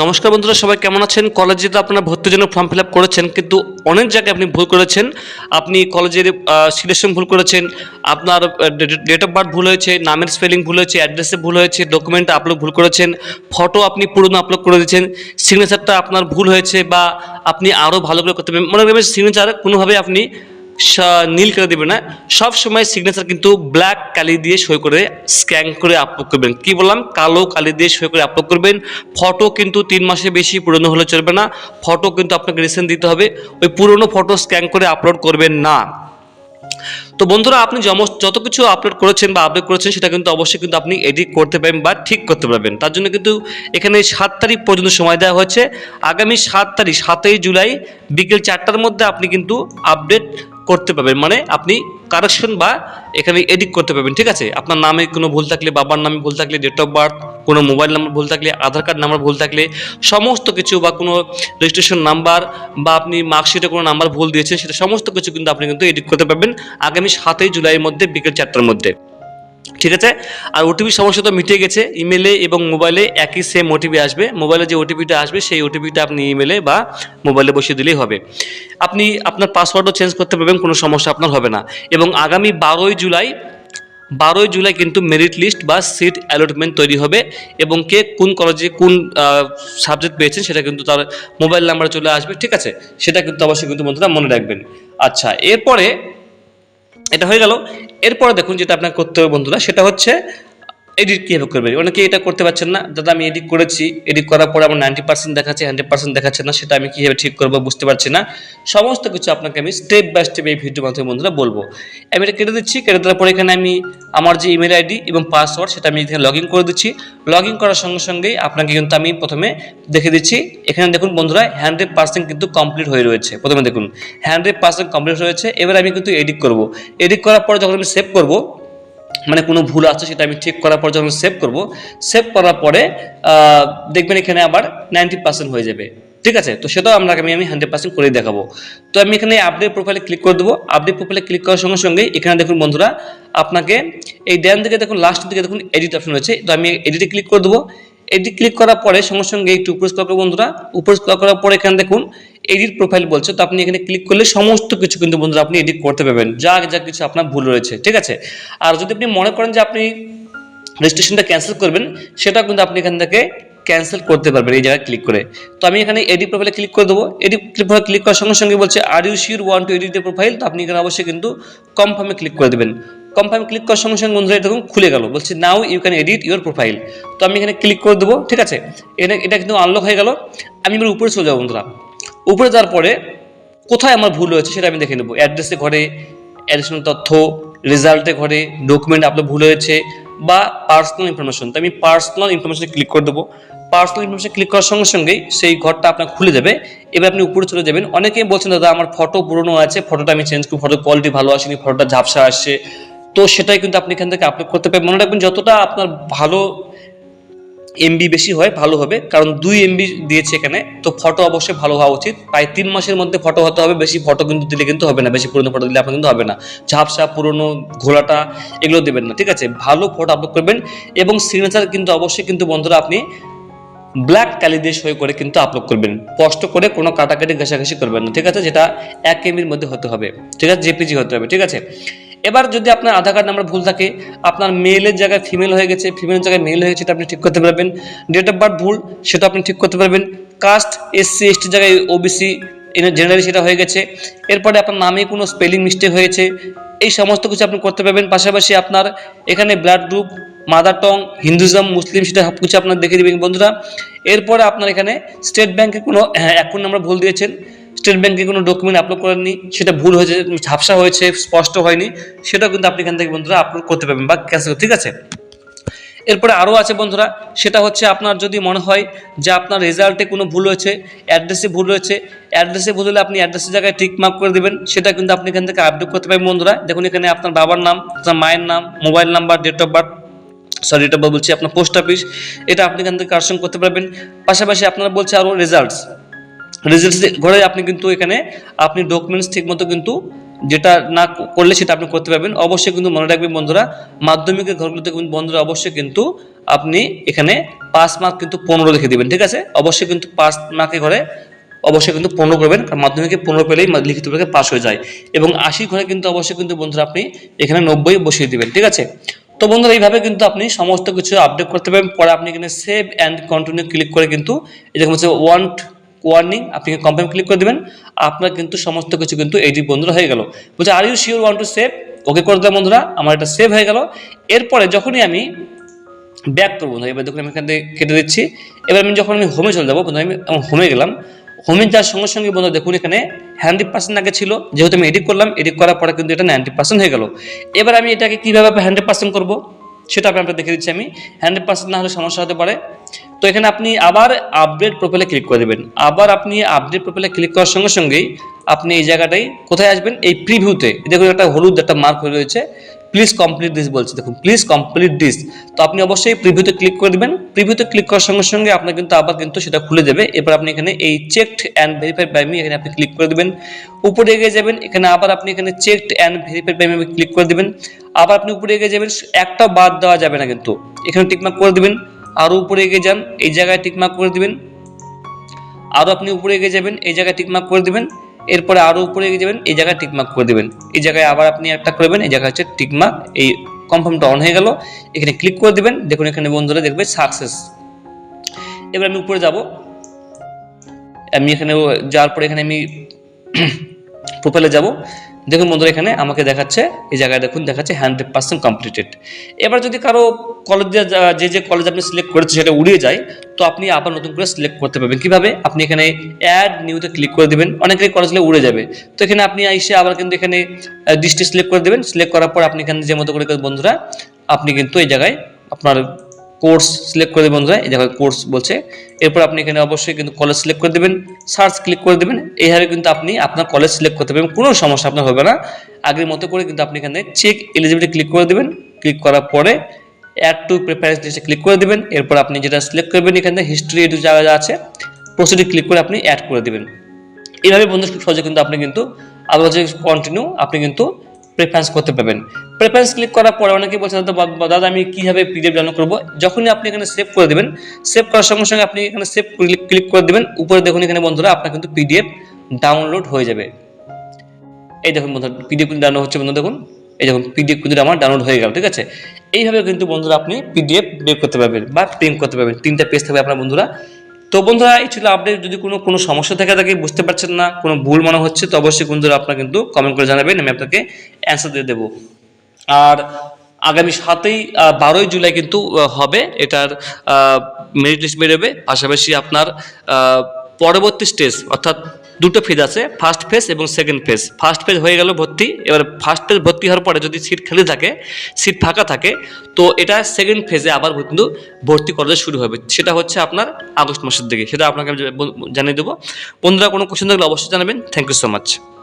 নমস্কার বন্ধুরা, সবাই কেমন আছেন? কলেজে তো আপনারা ভর্তির জন্য ফর্ম ফিল করেছেন, কিন্তু অনেক জায়গায় আপনি ভুল করেছেন। আপনি কলেজের সিলেকশন ভুল করেছেন, আপনার ডেট অফ বার্থ ভুল হয়েছে, নামের স্পেলিং ভুল হয়েছে অ্যাড্রেসে ভুল হয়েছে ডকুমেন্ট আপলোড ভুল করেছেন ফটো আপনি পুরনো আপলোড করে দিয়েছেন সিগনেচারটা আপনার ভুল হয়েছে বা আপনি আরও ভালো করে করতে পারবেন। মনে রাখবেন সিগনেচার কোনোভাবে আপনি নীল করে দেবেন না? সব সময় সিগনেচার কিন্তু ব্ল্যাক কালি দিয়ে সই করে স্ক্যান করে আপলোড করবেন। কি বললাম? কালো কালি দিয়ে সই করে আপলোড করবেন। ফটো কিন্তু তিন মাসে বেশি, পুরনো হলে চলবে না। ফটো কিন্তু আপনাকে রিসেন্ট দিতে হবে। ওই পুরনো ফটো স্ক্যান করে আপলোড করবেন না। তো বন্ধুরা, আপনি যত কিছু আপলোড করেছেন বা আপলোড করেছেন, সেটা কিন্তু অবশ্যই কিন্তু আপনি এডিট করতে পারবেন বা ঠিক করতে পারবেন। তার জন্য কিন্তু এখানে সাত তারিখ পর্যন্ত সময় দেওয়া হয়েছে। আগামী সাত তারিখ, সাতই জুলাই বিকেল চারটার মধ্যে আপনি কিন্তু আপডেট করতে পারবেন। মানে আপনি কারেকশন বা এখানে এডিট করতে পারবেন, ঠিক আছে? আপনার নামে কোনো ভুল থাকলে, বাবার নামে ভুল থাকলে ডেট অফ বার্থ কোনো মোবাইল নাম্বার ভুল থাকলে আধার কার্ড নাম্বার ভুল থাকলে, সমস্ত কিছু বা কোনো রেজিস্ট্রেশন নাম্বার বা আপনি মার্কশিটে কোনো নাম্বার ভুল দিয়েছেন, সেটা সমস্ত কিছু কিন্তু আপনি কিন্তু এডিট করতে পারবেন আগামী সাতই জুলাইয়ের মধ্যে বিকেল চারটার মধ্যে। ঠিক আছে? আর ওটিপি সমস্যা তো মিটে গেছে। ইমেলে এবং মোবাইলে একই সেম ওটিপি আসবে। মোবাইলে যে ওটিপিটা আসবে, সেই ওটিপিটা আপনি ইমেলে বা মোবাইলে বসিয়ে দিলেই হবে। আপনি আপনার পাসওয়ার্ডও চেঞ্জ করতে পারবেন, কোনো সমস্যা আপনার হবে না। এবং আগামী বারোই জুলাই বারোই জুলাই কিন্তু মেরিট লিস্ট বা সিট অ্যালটমেন্ট তৈরি হবে এবং কে কোন কলেজে কোন সাবজেক্ট পেয়েছেন সেটা কিন্তু তার মোবাইল নাম্বারে চলে আসবে, ঠিক আছে? সেটা কিন্তু অবশ্যই কিন্তু বন্ধুরা মনে রাখবেন। আচ্ছা এরপরে এটা হয়ে গেল। এরপরে দেখুন যেটা আপনাকে করতে হবে বন্ধুরা সেটা হচ্ছে এডিট কীভাবে করবেন অনেকে এটা করতে পারছেন না। দাদা, আমি এডিট করেছি। এডিট করার পরে আমার নাইনটি পার্সেন্ট দেখাচ্ছে হান্ড্রেড পার্সেন্ট দেখাচ্ছে না। সেটা আমি কীভাবে ঠিক করব বুঝতে পারছি না। সমস্ত কিছু আপনাকে আমি স্টেপ বাই স্টেপ এই ভিডিও মাধ্যমে বন্ধুরা বলব। আমি এটা কেটে দিচ্ছি। কেটে দেওয়ার পরে এখানে আমি আমার যে ইমেল আইডি এবং পাসওয়ার্ড সেটা আমি এখানে লগ করে দিচ্ছি। লগ করার সঙ্গে সঙ্গেই আপনাকে কিন্তু আমি প্রথমে দেখে দিচ্ছি। এখানে দেখুন বন্ধুরা হান্ড্রেড পার্সেন্ট কিন্তু কমপ্লিট হয়ে রয়েছে। প্রথমে দেখুন হান্ড্রেড পার্সেন্ট কমপ্লিট হয়েছে। এবার আমি কিন্তু এডিট করব। এডিট করার পরে যখন আমি সেভ করব মানে কোনো ভুল আছে সেটা আমি ঠিক করার পর যখন সেভ করব সেভ করার পরে দেখবেন এখানে আবার নাইনটি পার্সেন্ট হয়ে যাবে। ঠিক আছে? তো সেটাও আমরা আমি আমি হান্ড্রেড পার্সেন্ট করে দেখাবো। তো আমি এখানে আপডেট প্রোফাইলে ক্লিক করে দেবো। আপডেট প্রোফাইলে ক্লিক করার সঙ্গে সঙ্গে এখানে দেখুন বন্ধুরা, আপনাকে এই ডান দিকে দেখুন লাস্টের দিকে দেখুন এডিট অপশন রয়েছে। তো আমি এডিটে ক্লিক করে দেবো। এডিট ক্লিক করার পরে সঙ্গে সঙ্গে একটু উপরে স্ক্রল করব বন্ধুরা। উপরে স্ক্রল করার পরে এখানে দেখুন এডিট প্রোফাইল বলছে, তো আপনি এখানে ক্লিক করলে সমস্ত কিছু কিন্তু বন্ধুরা আপনি এডিট করতে পারবেন। যা যা কিছু আপনার ভুল রয়েছে, ঠিক আছে? আর যদি আপনি মনে করেন যে আপনি রেজিস্ট্রেশনটা ক্যান্সেল করবেন, সেটা কিন্তু আপনি এখান থেকে ক্যান্সেল করতে পারবেন এই জায়গায় ক্লিক করে। তো আমি এখানে এডিট প্রোফাইলে ক্লিক করে দেবো। এডিট প্রোফাইল ক্লিক করার সঙ্গে সঙ্গে বলছে are you sure want to edit profile তো আপনি এখানে অবশ্যই কিন্তু কনফার্মে ক্লিক করে দেবেন। কনফার্মে ক্লিক করার সঙ্গে সঙ্গে বন্ধুরা দেখুন খুলে গেল। বলছে now you can edit your profile তো আমি এখানে ক্লিক করে দেবো, ঠিক আছে? এটা এটা কিন্তু আনলক হয়ে গেল। আমি এবার উপরে চলে যাব বন্ধুরা। উপরে যাওয়ার পরে কোথায় আমার ভুল হয়েছে সেটা আমি দেখে নেব। অ্যাড্রেসে ঘরে অ্যাডিশনাল তথ্য রেজাল্টে ঘরে ডকুমেন্ট আপনার ভুল হয়েছে বা পার্সোনাল ইনফরমেশন তো আমি পার্সোনাল ইনফরমেশনে ক্লিক করে দেবো। পার্সোনাল ইনফরমেশন ক্লিক করার সঙ্গে সঙ্গেই সেই ঘরটা আপনার খুলে যাবে। এবার আপনি উপরে চলে যাবেন। অনেকেই বলছেন, দাদা, আমার ফটো পুরনো আছে ফটোটা আমি চেঞ্জ করি ফটো কোয়ালিটি ভালো আসেনি ফটোটা ঝাপসা আসছে। তো সেটাই কিন্তু আপনি এখান থেকে আপলোড করতে পারেন মনে রাখবেন, যতটা আপনার ভালো এমবি বেশি হয়, ভালো হবে। কারণ দুই এমবি দিয়েছে এখানে। তো ফটো অবশ্যই ভালো হওয়া উচিত। প্রায় তিন মাসের মধ্যে ফটো হতে হবে। বেশি ফটো কিন্তু দিলে কিন্তু হবে না। বেশি পুরনো ফটো দিলে আপনার কিন্তু হবে না। ঝাপসা, পুরনো, ঘোলাটা এগুলো দেবেন না। ঠিক আছে? ভালো ফটো আপলোড করবেন এবং সিগনেচার কিন্তু অবশ্যই কিন্তু বন্ধুরা আপনি ব্ল্যাক কালি দিয়ে সই করে কিন্তু আপলোড করবেন। কষ্ট করে কোনো কাটাকাটি ঘেঁষাঘেঁষি করবেন না। ঠিক আছে? যেটা এক এমবির মধ্যে হতে হবে। ঠিক আছে? জেপিজি হতে হবে। ঠিক আছে? এবার যদি আপনার আধার কার্ড নাম্বার ভুল থাকে, আপনার মেলের জায়গায় ফিমেল হয়ে গেছে ফিমেলের জায়গায় মেল হয়ে গেছে, সেটা আপনি ঠিক করতে পারবেন। ডেট অফ বার্থ ভুল, সেটা আপনি ঠিক করতে পারবেন। কাস্ট এসসি এসটির জায়গায় ওবিসি জেনারেলি সেটা হয়ে গেছে। এরপরে আপনার নামে কোনো স্পেলিং মিস্টেক হয়েছে, এই সমস্ত কিছু আপনি করতে পারবেন। পাশাপাশি আপনার এখানে ব্লাড গ্রুপ মাদার টং হিন্দুজম মুসলিম সেটা সব কিছু আপনার দেখে দেবেন বন্ধুরা। এরপরে আপনার এখানে স্টেট ব্যাংকে কোনো অ্যাকাউন্ট নাম্বার ভুল দিয়েছেন। স্টেট ব্যাংকে কোনো ডকুমেন্ট আপলোড করেননি, সেটা ভুল হয়েছে, ঝাপসা হয়েছে, স্পষ্ট হয়নি, সেটাও কিন্তু আপনি এখান থেকে বন্ধুরা আপলোড করতে পারবেন বা ক্যান্সেল ঠিক আছে? এরপরে আরও আছে বন্ধুরা, সেটা হচ্ছে আপনার যদি মনে হয় যে আপনার রেজাল্টে কোনো ভুল হয়েছে অ্যাড্রেসে ভুল হয়েছে অ্যাড্রেসে ভুল হলে আপনি অ্যাড্রেসের জায়গায় টিক মার্ক করে দেবেন, সেটা কিন্তু আপনি এখান থেকে আপডেট করতে পারবেন বন্ধুরা। দেখুন এখানে আপনার বাবার নাম, আপনার মায়ের নাম mobile number date of birth sorry of বলছি আপনার পোস্ট অফিস এটা আপনি এখান থেকে কারেকশন করতে পারবেন। পাশাপাশি আপনারা বলছে আরও রেজাল্টস রেজাল্টস ঘরে আপনি কিন্তু এখানে আপনি ডকুমেন্টস ঠিকমতো কিন্তু যেটা না করলে সেটা আপনি করতে পারবেন। অবশ্যই কিন্তু মনে রাখবেন বন্ধুরা, মাধ্যমিকের ঘরগুলোতে কিন্তু বন্ধুরা অবশ্যই কিন্তু আপনি এখানে পাঁচ মার্ক কিন্তু পনেরো লিখে দিবেন, ঠিক আছে? অবশ্যই কিন্তু পাঁচ মার্কের ঘরে অবশ্যই কিন্তু পনেরো করবেন, কারণ মাধ্যমিকে পনেরো পেলেই লিখিত পরীক্ষা পাস হয়ে যায়। এবং আশি ঘরে কিন্তু অবশ্যই কিন্তু বন্ধুরা আপনি এখানে নব্বই বসিয়ে দিবেন, ঠিক আছে? তো বন্ধুরা, এইভাবে কিন্তু আপনি সমস্ত কিছু আপডেট করতে পারবেন। পরে আপনি এখানে সেভ অ্যান্ড কন্টিনিউ ক্লিক করে কিন্তু এরকম হচ্ছে ওয়ান্ট ওয়ার্নিং আপনি কনফার্ম ক্লিক করে দেবেন। আপনার কিন্তু সমস্ত কিছু কিন্তু এইটি বন্ধুরা হয়ে গেল। বলছে are you sure want to save okay করে দিলাম বন্ধুরা, আমার এটা সেভ হয়ে গেল। এরপরে যখনই আমি ব্যাক করব বন্ধুরা, এবার দেখুন আমি এখান থেকে কেটে দিচ্ছি। এবার আমি যখন আমি হোমে চলে যাব বন্ধু আমি হোমে গেলাম হোমে যাওয়ার সঙ্গে সঙ্গে বন্ধু দেখুন এখানে হান্ড্রেড পার্সেন্ট আগে ছিল। যেহেতু আমি এডিট করলাম এডিট করার পরে কিন্তু এটা নাইনটি পার্সেন্ট হয়ে গেল। এবার আমি এটাকে কীভাবে হান্ড্রেড পার্সেন্ট করব? সেটা আমি আপনাকে দেখে দিচ্ছি আমি। হান্ড্রেড পার্সেন্ট না হলে সমস্যা হতে পারে। তো এখানে আপনি আবার আপডেট প্রোফাইলে ক্লিক করে দেবেন। আবার আপনি আপডেট প্রোফাইলে ক্লিক করার সঙ্গে সঙ্গেই আপনি এই জায়গাটাই কোথায় আসবেন? এই প্রিভিউতে দেখুন, একটা হলুদ একটা মার্ক হয়ে রয়েছে। প্লিজ কমপ্লিট দিস বলছে। দেখুন প্লিজ কমপ্লিট দিস তো আপনি অবশ্যই প্রিভিউতে ক্লিক করে দেবেন। প্রিভিউতে ক্লিক করার সঙ্গে সঙ্গে আপনার কিন্তু আবার কিন্তু সেটা খুলে দেবে এবার আপনি এখানে এই checked and verified by me এখানে আপনি ক্লিক করে দেবেন। উপরে এগিয়ে যাবেন, এখানে আবার আপনি এখানে checked and verified by me click করে দেবেন। আবার আপনি উপরে এগিয়ে যাবেন একটা বাদ দেওয়া যাবে না কিন্তু। এখানে টিকমার্ক করে দিবেন। আরও উপরে এগিয়ে যান, এই জায়গায় টিকমার্ক করে দিবেন। আরও আপনি উপরে এগিয়ে যাবেন, এই জায়গায় টিকমার্ক করে দিবেন। এরপরে আরও উপরে এগিয়ে যাবেন, এই জায়গায় টিকমার্ক করে দেবেন। এই জায়গায় আবার আপনি একটা করবেন এই জায়গায় হচ্ছে টিকমার্ক। এই কনফার্মটা অন হয়ে গেল। এখানে ক্লিক করে দিবেন। দেখুন এখানে বন্ধুরা দেখবে সাকসেস এবার আমি উপরে যাব। আমি এখানে যাওয়ার পরে এখানে আমি প্রোফাইলে যাব। দেখুন বন্ধুরা, এখানে আমাকে দেখাচ্ছে, এই জায়গায় দেখুন, দেখাচ্ছে হান্ড্রেড পার্সেন্ট কমপ্লিটেড এবার যদি কারও কলেজ যে যে কলেজ আপনি সিলেক্ট করেছে সেটা উড়িয়ে যায়, তো আপনি আবার নতুন করে সিলেক্ট করতে পারবেন। কীভাবে? আপনি এখানে অ্যাড নিউতে ক্লিক করে দেবেন, অনেকেরই কলেজ উড়ে যাবে। তো এখানে আপনি এসে আবার কিন্তু এখানে ডিস্ট্রিক্ট সিলেক্ট করে দেবেন। সিলেক্ট করার পর আপনি এখানে যে মতো করে বন্ধুরা, আপনি কিন্তু এই জায়গায় আপনার কোর্স সিলেক্ট করে দেবেন বন্ধুরা, এই জায়গায় কোর্স বলছে। এরপর আপনি এখানে অবশ্যই কিন্তু কলেজ সিলেক্ট করে দেবেন সার্চ ক্লিক করে দেবেন এইভাবে কিন্তু আপনি আপনার কলেজ সিলেক্ট করতে পারবেন, কোনো সমস্যা আপনার হবে না। আগের মতো করে কিন্তু আপনি এখানে চেক এলিজিবিলিটি ক্লিক করে দেবেন ক্লিক করার পরে অ্যাড টু প্রিফারেন্স লিস্টে ক্লিক করে দেবেন, এরপর আপনি যেটা সিলেক্ট করবেন এখানে হিস্ট্রি এটু জায়গা যা আছে প্রসিডে ক্লিক করে আপনি অ্যাড করে দেবেন। এইভাবে বন্ধু সহজে কিন্তু আপনি কিন্তু আবার কন্টিনিউ আপনি কিন্তু প্রেফারেন্স করতে পারবেন। প্রেফারেন্স ক্লিক করার পরে অনেকে বলছে, দাদা দাদা, আমি কীভাবে পিডিএফ ডাউনলোড করব? যখনই আপনি এখানে সেভ করে দেবেন সেভ করার সঙ্গে সঙ্গে আপনি এখানে সেভ ক্লিক করে দেবেন। উপরে দেখুন এখানে, বন্ধুরা, আপনার কিন্তু পিডিএফ ডাউনলোড হয়ে যাবে। এই দেখুন, বন্ধুরা পিডিএফ কিন্তু ডাউনলোড হচ্ছে বন্ধু দেখুন। এই দেখুন পিডিএফ কিন্তু আমার ডাউনলোড হয়ে গেল, ঠিক আছে? এইভাবে কিন্তু, বন্ধুরা, আপনি পিডিএফ বের করতে পারবেন বা প্রিন্ট করতে পারবেন। তিনটা পেজ থাকবে আপনার, বন্ধুরা। তো বন্ধুরা, এই ছিল আপডেট যদি কোনো কোনো সমস্যা থেকে থাকে বুঝতে পারছেন না, কোনো ভুল মনে হচ্ছে, তো অবশ্যই বন্ধুরা আপনার কিন্তু কমেন্ট করে জানাবেন, আমি আপনাকে অ্যান্সার দিয়ে দেবো। আর আগামী সাতই বারোই জুলাই কিন্তু হবে। এটার মেরিট লিস্ট বেরোবে। পাশাপাশি আপনার পরবর্তী স্টেজ অর্থাৎ দুটো ফেজ আছে ফার্স্ট ফেজ এবং সেকেন্ড ফেজ ফার্স্ট ফেজ হয়ে গেল ভর্তি, এবার ফার্স্ট ফেজ ভর্তি হওয়ার পরে যদি সিট খালি থাকে সিট ফাঁকা থাকে, তো এটা সেকেন্ড ফেজে আবার কিন্তু ভর্তি করা শুরু হবে। সেটা হচ্ছে আপনার আগস্ট মাসের দিকে। সেটা আপনাকে আমি জানিয়ে দেবো। বন্ধুরা, কোনো কোশ্চেন থাকলে অবশ্যই জানাবেন। Thank you so much